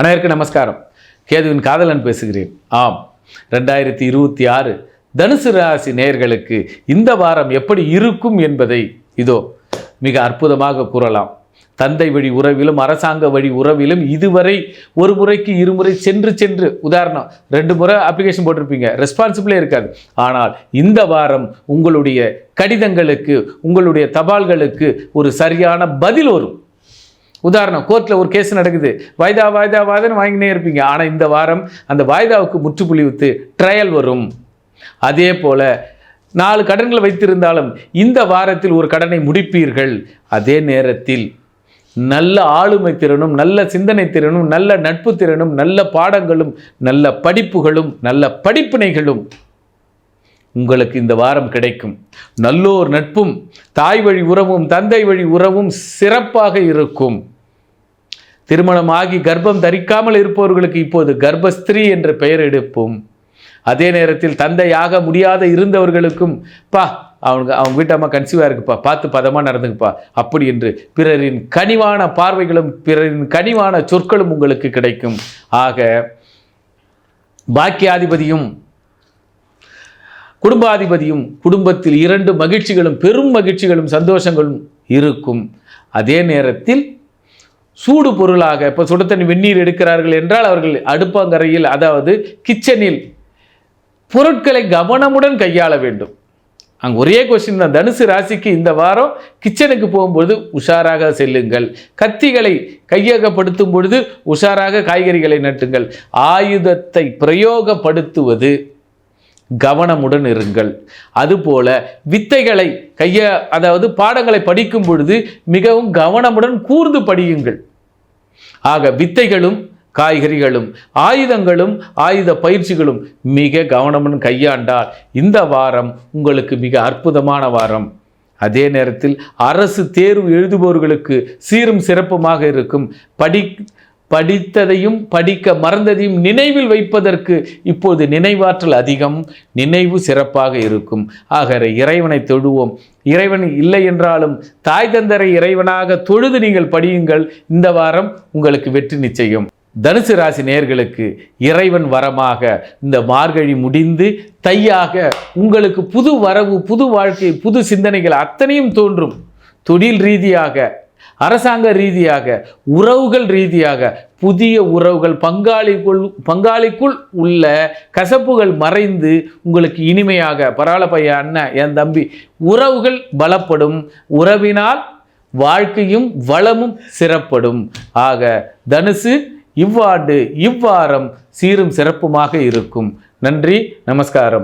அனைவருக்கு நமஸ்காரம். கேதுவின் காதலன் பேசுகிறேன். ஆம் ரெண்டாயிரத்தி இருபத்தி ஆறு தனுசு ராசி நேயர்களுக்கு இந்த வாரம் எப்படி இருக்கும் என்பதை இதோ மிக அற்புதமாக கூறலாம். தந்தை வழி உறவிலும் அரசாங்க வழி உறவிலும் இதுவரை ஒரு முறைக்கு இருமுறை சென்று சென்று உதாரணம் ரெண்டு முறை அப்ளிகேஷன் போட்டிருப்பீங்க ரெஸ்பான்சிபிளே இருக்காது. ஆனால் இந்த வாரம் உங்களுடைய கடிதங்களுக்கு உங்களுடைய தபால்களுக்கு ஒரு சரியான பதில் வரும். உதாரணம் கோர்ட்டில் ஒரு கேஸ் நடக்குது. வாய்தா வாய்தா வாய்தான்னு வாங்கினே இருப்பீங்க. ஆனால் இந்த வாரம் அந்த வாய்தாவுக்கு முற்றுப்புள்ளி வித்து ட்ரையல் வரும். அதே போல் நாலு கடன்களை வைத்திருந்தாலும் இந்த வாரத்தில் ஒரு கடனை முடிப்பீர்கள். அதே நேரத்தில் நல்ல ஆளுமை திறனும் நல்ல சிந்தனை திறனும் நல்ல நட்பு திறனும் நல்ல பாடங்களும் நல்ல படிப்புகளும் நல்ல படிப்பினைகளும் உங்களுக்கு இந்த வாரம் கிடைக்கும். நல்லோர் நட்பும் தாய் வழி உறவும் தந்தை வழி உறவும் சிறப்பாக இருக்கும். திருமணமாகி கர்ப்பம் தரிக்காமல் இருப்பவர்களுக்கு இப்போது கர்ப்பஸ்திரீ என்ற பெயர் எடுப்போம். அதே நேரத்தில் தந்தையாக முடியாத இருந்தவர்களுக்கும் பா அவனுக்கு அவங்க வீட்டம்மா கன்சீவாக இருக்குப்பா பார்த்து பதமாக நடந்துங்கப்பா அப்படி என்று பிறரின் கனிவான பார்வைகளும் பிறரின் கனிவான சொற்களும் உங்களுக்கு கிடைக்கும். ஆக பாக்கியாதிபதியும் குடும்பாதிபதியும் குடும்பத்தில் இரண்டு மகிழ்ச்சிகளும் பெரும் மகிழ்ச்சிகளும் சந்தோஷங்களும் இருக்கும். அதே நேரத்தில் சூடு பொருளாக இப்போ சுடு தண்ணி வெந்நீர் எடுக்கிறார்கள் என்றால் அவர்கள் அடுப்பங்கரையில் அதாவது கிச்சனில் பொருட்களை கவனமுடன் கையாள வேண்டும். அங்கே ஒரே கொஸ்டின் தான். தனுசு ராசிக்கு இந்த வாரம் கிச்சனுக்கு போகும்பொழுது உஷாராக செல்லுங்கள். கத்திகளை கையகப்படுத்தும் பொழுது உஷாராக காய்கறிகளை நட்டுங்கள். ஆயுதத்தை பிரயோகப்படுத்துவது கவனமுடன் இருங்கள். அதுபோல வித்தைகளை கைய அதாவது பாடங்களை படிக்கும் பொழுது மிகவும் கவனமுடன் கூர்ந்து படியுங்கள். ஆக வித்தைகளும் காய்கறிகளும் ஆயுதங்களும் ஆயுத பயிற்சிகளும் மிக கவனமுடன் கையாண்டால் இந்த வாரம் உங்களுக்கு மிக அற்புதமான வாரம். அதே நேரத்தில் அரசு தேர்வு எழுதுபவர்களுக்கு சீரும் சிறப்புமாக இருக்கும். படி படித்ததையும் படிக்க மறந்ததையும் நினைவில் வைப்பதற்கு இப்போது நினைவாற்றல் அதிகம் நினைவு சிறப்பாக இருக்கும். ஆக இறைவனை தொழுவோம் இறைவன் இல்லை என்றாலும் தாய் தந்தரை இறைவனாக தொழுது நீங்கள் படியுங்கள். இந்த வாரம் உங்களுக்கு வெற்றி நிச்சயம். தனுசு ராசி நேர்களுக்கு இறைவன் வரமாக இந்த மார்கழி முடிந்து தையாக உங்களுக்கு புது வரவு புது வாழ்க்கை புது சிந்தனைகள் அத்தனையும் தோன்றும். தொழில் ரீதியாக அரசாங்க ரீதியாக உறவுகள் ரீதியாக புதிய உறவுகள் பங்காளிக்குள் பங்காளிக்குள் உள்ள கசப்புகள் மறைந்து உங்களுக்கு இனிமையாக பரவாயில்ல பையன் அண்ணன் என் தம்பி உறவுகள் பலப்படும். உறவினால் வாழ்க்கையும் வளமும் சிறப்படும். ஆக தனுசு இவ்வாண்டு இவ்வாரம் சீரும் சிறப்புமாக இருக்கும். நன்றி நமஸ்காரம்.